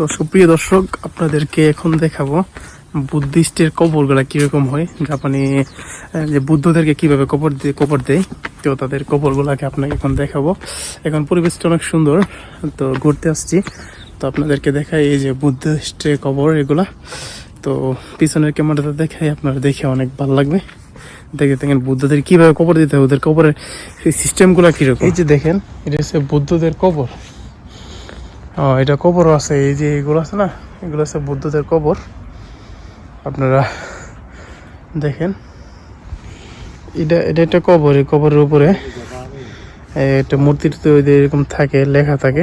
তো সুপ্রিয় দর্শক, আপনাদেরকে এখন দেখাবো বুদ্ধিস্টের কবরগুলা কীরকম হয়। জাপানি যে বুদ্ধদেরকে কীভাবে কবর দিয়ে, কবর দেয়, তো তাদের কবরগুলাকে আপনাকে এখন দেখাবো। এখন পরিবেশটা অনেক সুন্দর, তো ঘুরতে আসছি। তো আপনাদেরকে দেখাই এই যে বুদ্ধিস্টের কবর এগুলা। তো পিছনের ক্যামেরাটা দেখাই, আপনারা দেখে অনেক ভালো লাগবে। দেখে দেখেন বুদ্ধদের কীভাবে কবর দিতে হয়, ওদের কবরের সিস্টেমগুলো কীরকম। এই যে দেখেন, এটা হচ্ছে বুদ্ধদের কবর। ও, এটা কবরও আছে, এই যে এগুলো আছে না, এগুলো আছে বুদ্ধদের কবর। আপনারা দেখেন, এটা এটা একটা কবর, এই কবরের উপরে একটা মূর্তির তো এরকম থাকে, লেখা থাকে।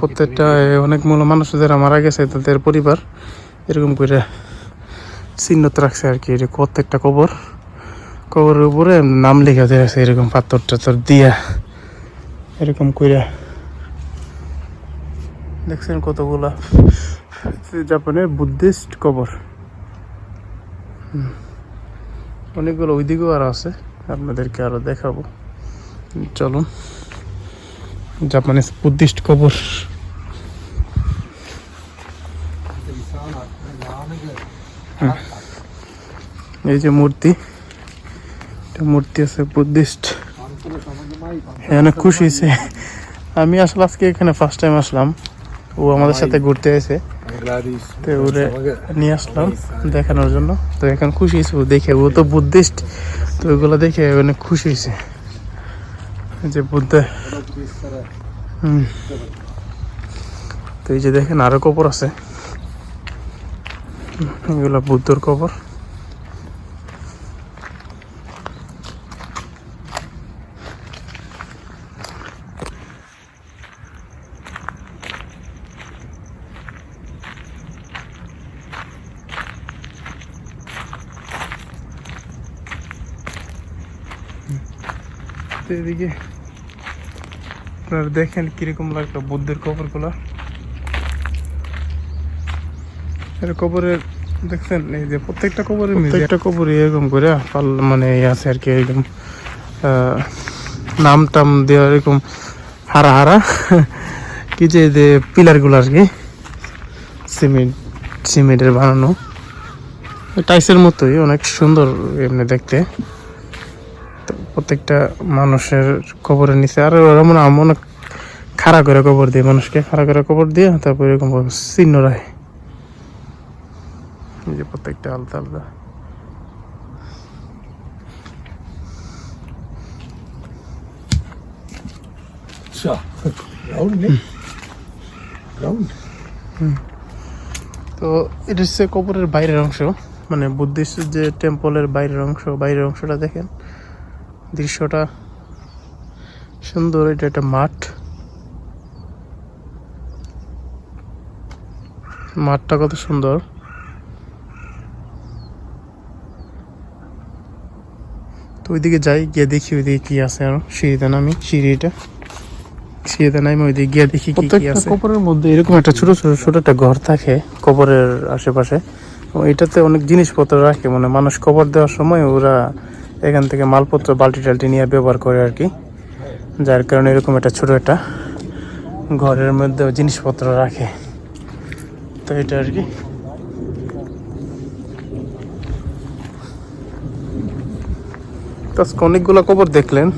প্রত্যেকটা অনেক মূল মানুষ যারা মারা গেছে, তাদের পরিবার এরকম করে চিহ্নত রাখছে আর কি এটা প্রত্যেকটা কবর। কবরের উপরে নাম লেখা দেওয়া আছে, এরকম পাথর টাথর দিয়া, এরকম কইরা। দেখছেন কতগুলা? জাপানের বুদ্ধিস্ট কবর। অনেকগুলো ওইদিকেও আরও আছে, আপনাদেরকে আরও দেখাবো। চলুন। জাপানিজ বুদ্ধিস্ট কবর। এই যে মূর্তি। এটা মূর্তি আছে বুদ্ধিস্ট। অনেক খুশি হয়েছে। আমি আসলে আজকে এখানে ফার্স্ট টাইম আসলাম। ও আমাদের সাথে ঘুরতে এসে। তো ওরে নিয়ে আসলাম দেখানোর জন্য। তো এখন খুশি হয়েছে ও দেখে। ও তো বুদ্ধিস্ট। তো ওইগুলো দেখে অনেক খুশি হয়েছে। যে বুদ্ধ। হুম। তো এই যে দেখেন আরও কবর আছে। এগুলো বুদ্ধর কবর। তো এদিকে। আপনারা দেখেন কীরকম লাগল বুদ্ধের কবরগুলো। এর কবরের দেখছেন, এই যে প্রত্যেকটা কবরের প্রত্যেকটা কবরে এরকম করে মানে আছে আর কি, এরকম নাম টাম দেওয়া এরকম হারা হারা। কি যে পিলারগুলো আর কি, সিমেন্ট, সিমেন্টের বানানো। টাইসের মতোই, অনেক সুন্দর এমনি দেখতে। প্রত্যেকটা মানুষের কবরের নিচে। আর ওরা মনে অনেক খাড়া করে কবর দিয়ে মানুষকে খাড়া করে কবর দিয়ে তারপর এরকম চিহ্ন রাখে। এই যে প্রত্যেকটা আলাদা আলাদা। ne? তো এটা হচ্ছে কবরের বাইরের অংশ মানে বুদ্ধিস্ট যে টেম্পলের বাইরের অংশ বাইরের অংশটা দেখেন। দৃশ্যটা সুন্দর এটা একটা মাঠ। মাঠটা কত সুন্দর। তো ওইদিকে যাই গিয়ে দেখি ওইদিকে কি আছে আর। সিঁড়িতে নামি সিঁড়িটা। সিঁড়িতে নামি ওইদিকে গিয়ে দেখি কি কি আছে। কবরের মধ্যে এরকম একটা ছোট ছোট ছোট একটা ঘর থাকে কবরের আশেপাশে। এটাতে অনেক জিনিসপত্র রাখে মানে মানুষ কবর দেওয়ার সময় ওরা এখান থেকে মালপত্র, বালতি টালটি নিয়ে ব্যবহার করে আর কি। যার কারণে এরকম একটা ছোট একটা ঘরের মধ্যে জিনিসপত্র রাখে। তো এটা আর কি। অনেকগুলো কবর দেখলেন।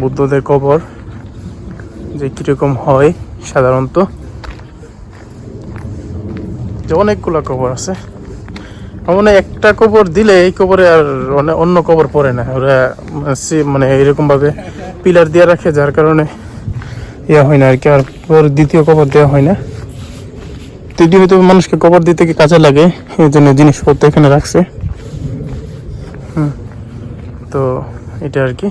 বুদ্ধদের কবর, যে কীরকম হয় সাধারণত। যে অনেকগুলো কবর আছে। মানে একটা কবর দিলে এই কবরে আর অনে- অন্য কবর পড়ে না। ওরা মানে সে- মানে এরকম ভাবে পিলার দিয়ে রাখে, যার কারণে ইয়ে হয় না আর কি, আর দ্বিতীয় কবর দেওয়া হয় না। তৃতীয় হয়তো মানুষকে কবর দিতে কি কাজে লাগে, এই জন্য জিনিসপত্র এখানে রাখছে। হুম, তো এটা আর কি।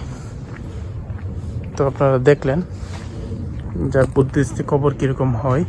তো আপনারা দেখলেন যা বুদ্ধিস্ট কবর কীরকম হয়।